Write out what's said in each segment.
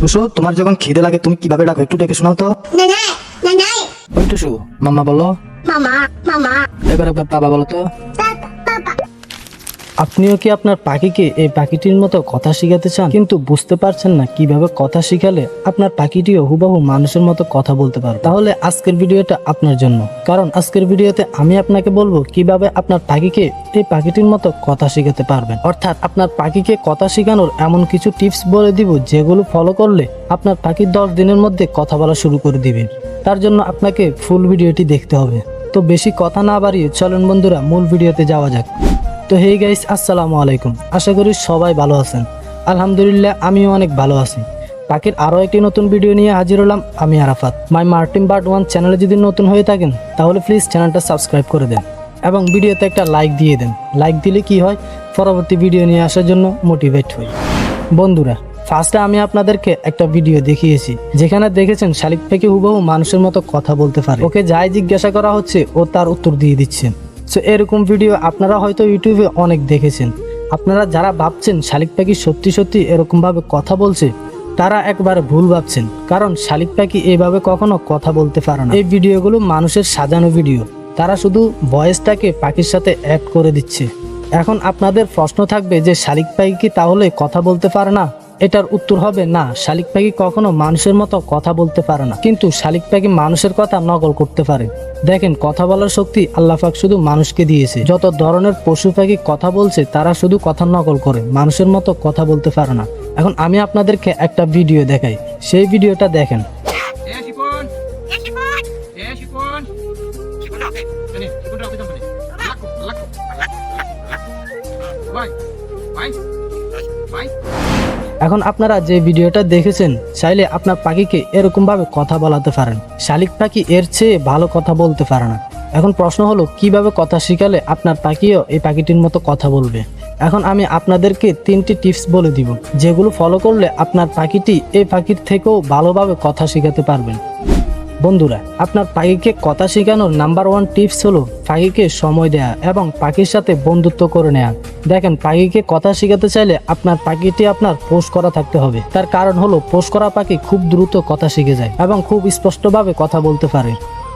টুসু তোমার যখন খিদে লাগে তুমি কীভাবে ডাকো? একটু ডেকে শোনাও তো। টুসু মাম্মা বলো মামা মামা এবার বাবা বলো তো. আপনিও কি আপনার পাখিকে এই পাখিটির মতো কথা শিখাতে চান? কিন্তু বুঝতে পারছেন না কীভাবে কথা শিখালে আপনার পাখিটিও হুবহু মানুষের মতো কথা বলতে পারবে। তাহলে আজকের ভিডিওটা আপনার জন্য। কারণ আজকের ভিডিওতে আমি আপনাকে বলব কীভাবে আপনার পাখিকে এই পাখিটির মতো কথা শিখাতে পারবেন। অর্থাৎ আপনার পাখিকে কথা শেখানোর এমন কিছু টিপস বলে দিব যেগুলো ফলো করলে আপনার পাখি দশ দিনের মধ্যে কথা বলা শুরু করে দিবে। তার জন্য আপনাকে ফুল ভিডিওটি দেখতে হবে। তো বেশি কথা না বাড়িয়ে চলেন বন্ধুরা, মূল ভিডিওতে যাওয়া যাক। তো হেই গাইস আসসালামু আলাইকুম। আশা করি সবাই ভালো আছেন। আলহামদুলিল্লাহ, আমিও অনেক ভালো আছি। পাখির আরও একটি নতুন ভিডিও নিয়ে হাজির হলাম আমি Arafat. My Martin Bird one চ্যানেলে যদি নতুন হয়ে থাকেন, তাহলে প্লিজ চ্যানেলটা সাবস্ক্রাইব করে দেন এবং ভিডিওতে একটা লাইক দিয়ে দেন। লাইক দিলে কি হয়? পরবর্তী ভিডিও নিয়ে আসার জন্য মোটিভেট হই। বন্ধুরা ফার্স্টে আমি আপনাদেরকে একটা ভিডিও দেখিয়েছি, যেখানে দেখেছেন শালিক পাখি হুবহু মানুষের মতো কথা বলতে পারে। ওকে যাই জিজ্ঞাসা করা হচ্ছে, ও তার উত্তর দিয়ে দিচ্ছে। সো এরকম ভিডিও আপনারা হয়তো ইউটিউবে অনেক দেখেছেন। আপনারা যারা ভাবছেন শালিক পাখি সত্যি সত্যি এরকমভাবে কথা বলছে, তারা একবার ভুল ভাবছেন, কারণ শালিক পাখি এইভাবে কখনো কথা বলতে পারে না। এই ভিডিওগুলো মানুষের সাজানো ভিডিও তারা শুধু ভয়েসটাকে পাখির সাথে অ্যাড করে দিচ্ছে। এখন আপনাদের প্রশ্ন থাকবে যে, শালিক পাখি কি তাহলে কথা বলতে পারে না? এটার উত্তর হবে না। শালিক পাখি কখনো মানুষের মতো কথা বলতে পারে না কিন্তু শালিক পাখি মানুষের কথা নকল করতে পারে। দেখেন কথা বলার শক্তি আল্লাহ পাক শুধু মানুষকে দিয়েছে। যত ধরনের পশু পাখি কথা বলছে তারা শুধু কথা নকল করে মানুষের মতো কথা বলতে পারে না। এখন আমি আপনাদেরকে একটা ভিডিও দেখাই। সেই ভিডিওটা দেখেন. Bye. Bye. Bye. এখন আপনারা যে ভিডিওটা দেখেছেন, চাইলে আপনার পাখিকে এরকমভাবে কথা বলাতে পারেন। শালিক পাখি এর চেয়ে ভালো কথা বলতে পারে না। এখন প্রশ্ন হলো, কীভাবে কথা শিখালে আপনার পাখিও এই পাখিটির মতো কথা বলবে? এখন আমি আপনাদেরকে তিনটি টিপস বলে দিব, যেগুলো ফলো করলে আপনার পাখিটি এই পাখির থেকেও ভালোভাবে কথা শেখাতে পারবেন। বন্ধুরা, আপনার পাখিকে কথা শেখানোর নাম্বার ওয়ান টিপস হলো পাখিকে সময় দেয়া এবং পাখির সাথে বন্ধুত্ব করে নেওয়া দেখেন, পাখিকে কথা শেখাতে চাইলে আপনার পাখিটি আপনার পোস্ট করা থাকতে হবে। তার কারণ হলো পোস্ট করা পাখি খুব দ্রুত কথা শিখে যায় এবং খুব স্পষ্টভাবে কথা বলতে পারে।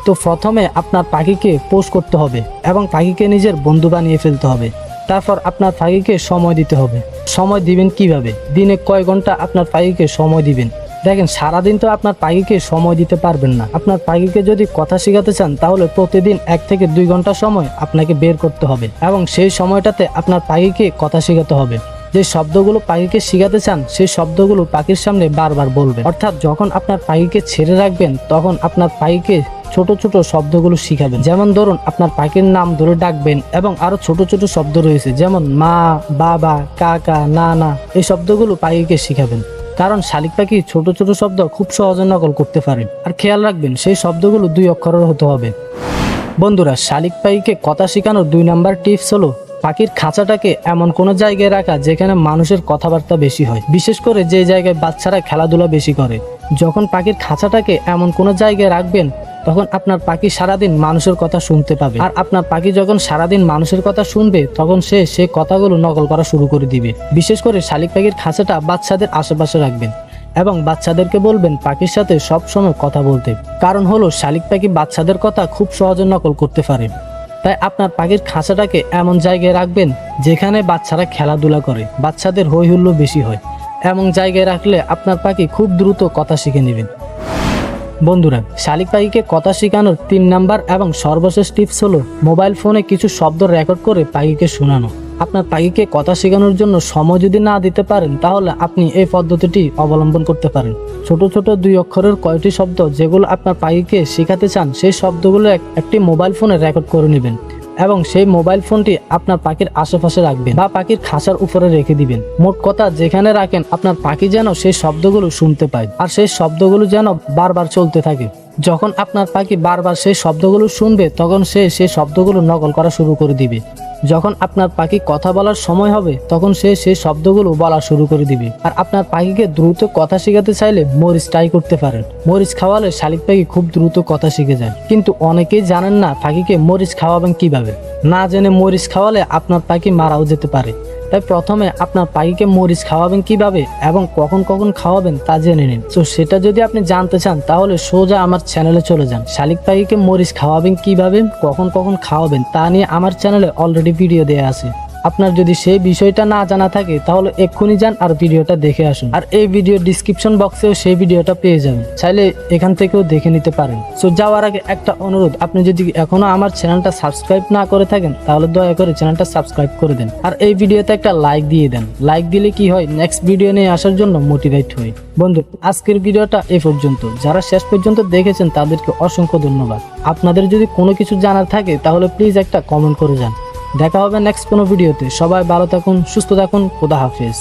তো প্রথমে আপনার পাখিকে পোস্ট করতে হবে এবং পাখিকে নিজের বন্ধু বানিয়ে ফেলতে হবে। তারপর আপনার পাখিকে সময় দিতে হবে। সময় দিবেন কীভাবে? দিনে কয় ঘণ্টা আপনার পাখিকে সময় দিবেন? দেখেন, সারাদিন তো আপনার পাখিকে সময় দিতে পারবেন না। আপনার পাখিকে যদি কথা শেখাতে চান, তাহলে প্রতিদিন এক থেকে দুই ঘণ্টা সময় আপনাকে বের করতে হবে এবং সেই সময়টাতে আপনার পাখিকে কথা শেখাতে হবে। যে শব্দগুলো পাখিকে শেখাতে চান, সেই শব্দগুলো পাখির সামনে বারবার বলবেন। অর্থাৎ যখন আপনার পাখিকে ছেড়ে রাখবেন, তখন আপনার পাখিকে ছোট ছোট শব্দগুলো শিখাবেন। যেমন ধরুন, আপনার পাখির নাম ধরে ডাকবেন এবং আরও ছোট ছোট শব্দ রয়েছে, যেমন মা, বাবা, কাকা না না এই শব্দগুলো পাখিকে শিখাবেন। কারণ শালিক পাখি ছোট ছোট শব্দ খুব সহজে নকল করতে পারে। আর খেয়াল রাখবেন, সেই শব্দগুলো দুই অক্ষরের হতে হবে। বন্ধুরা, শালিক পাখিকে কথা শেখানোর দুই নাম্বার টিপস হলো, পাখির খাঁচাটাকে এমন কোনো জায়গায় রাখা যেখানে মানুষের কথাবার্তা বেশি হয়। বিশেষ করে যে জায়গায় বাচ্চারা খেলাধুলা বেশি করে। যখন পাখির খাঁচাটাকে এমন কোনো জায়গায় রাখবেন তখন আপনার পাখি সারাদিন মানুষের কথা শুনতে পাবে। আর আপনার পাখি যখন সারাদিন মানুষের কথা শুনবে, তখন সে সে কথাগুলো নকল করা শুরু করে দিবে। বিশেষ করে শালিক পাখির খাঁচাটা বাচ্চাদের আশেপাশে রাখবেন এবং বাচ্চাদেরকে বলবেন পাখির সাথে সব সময় কথা বলতে। কারণ হলো, শালিক পাখি বাচ্চাদের কথা খুব সহজে নকল করতে পারে। তাই আপনার পাখির খাঁচাটাকে এমন জায়গায় রাখবেন যেখানে বাচ্চারা খেলাধুলা করে, বাচ্চাদের হই হুল্লো বেশি হয়। এমন জায়গায় রাখলে আপনার পাখি খুব দ্রুত কথা শিখে নেবেন। বন্ধুরা, শালিক পাখিকে কথা শেখানোর তিন নাম্বার এবং সর্বশেষ টিপস হলো মোবাইল ফোনে কিছু শব্দ রেকর্ড করে পাখিকে শোনানো। আপনার পাখিকে কথা শেখানোর জন্য সময় যদি না দিতে পারেন, তাহলে আপনি এই পদ্ধতিটি অবলম্বন করতে পারেন। ছোট ছোট দুই অক্ষরের কয়েকটি শব্দ যেগুলো আপনার পাখিকে শেখাতে চান, সেই শব্দগুলো এক- একটি মোবাইল ফোনে রেকর্ড করে নেবেন। এবং সেই মোবাইল ফোনটি আপনার পাখির আশেপাশে রাখবেন বা পাখির খাঁচার উপরে রেখে দিবেন। মোট কথা, যেখানে রাখেন আপনার পাখি যেন সেই শব্দগুলো শুনতে পায় আর সেই শব্দগুলো যেন বারবার চলতে থাকে। যখন আপনার পাখি বারবার সেই শব্দগুলো শুনবে, তখন সে সেই শব্দগুলো নকল করা শুরু করে দিবে। যখন আপনার পাখি কথা বলার সময় হবে, তখন সে সেই শব্দগুলো বলা শুরু করে দিবে। আর আপনার পাখিকে দ্রুত কথা শেখাতে চাইলে মরিচ ট্রাই করতে পারেন। মরিচ খাওয়ালে শালিক পাখি খুব দ্রুত কথা শিখে যায়। কিন্তু অনেকেই জানেন না পাখিকে মরিচ খাওয়াবেন কীভাবে। না জেনে মরিচ খাওয়ালে আপনার পাখি মারাও যেতে পারে। তাই প্রথমে আপনার পাখিকে মরিচ খাওয়াবেন কীভাবে এবং কখন কখন খাওয়াবেন তা জেনে নিন। তো সেটা যদি আপনি জানতে চান, তাহলে সোজা আমার চ্যানেলে চলে যান। শালিক পাখিকে মরিচ খাওয়াবেন কীভাবে, কখন কখন খাওয়াবেন তা নিয়ে আমার চ্যানেলে অলরেডি ভিডিও দেওয়া আছে। আপনার যদি সেই বিষয়টা না জানা থাকে, তাহলে এক্ষুনি যান আর ভিডিওটা দেখে আসুন। আর এই ভিডিও ডিসক্রিপশন বক্সেও সেই ভিডিওটা পেয়ে যাবেন। চাইলে এখান থেকেও দেখে নিতে পারেন। সো যাওয়ার আগে একটা অনুরোধ, আপনি যদি এখনও আমার চ্যানেলটা সাবস্ক্রাইব না করে থাকেন, তাহলে দয়া করে চ্যানেলটা সাবস্ক্রাইব করে দেন। আর এই ভিডিওতে একটা লাইক দিয়ে দেন। লাইক দিলে কি হয় নেক্সট ভিডিও নিয়ে আসার জন্য মোটিভেট হই। বন্ধু, আজকের ভিডিওটা এ পর্যন্ত। যারা শেষ পর্যন্ত দেখেছেন, তাদেরকে অসংখ্য ধন্যবাদ। আপনাদের যদি কোনো কিছু জানার থাকে, তাহলে প্লিজ একটা কমেন্ট করে যান। দেখা হবে নেক্সট কোনো ভিডিওতে সবাই ভালো থাকুন সুস্থ থাকুন খোদা হাফেজ।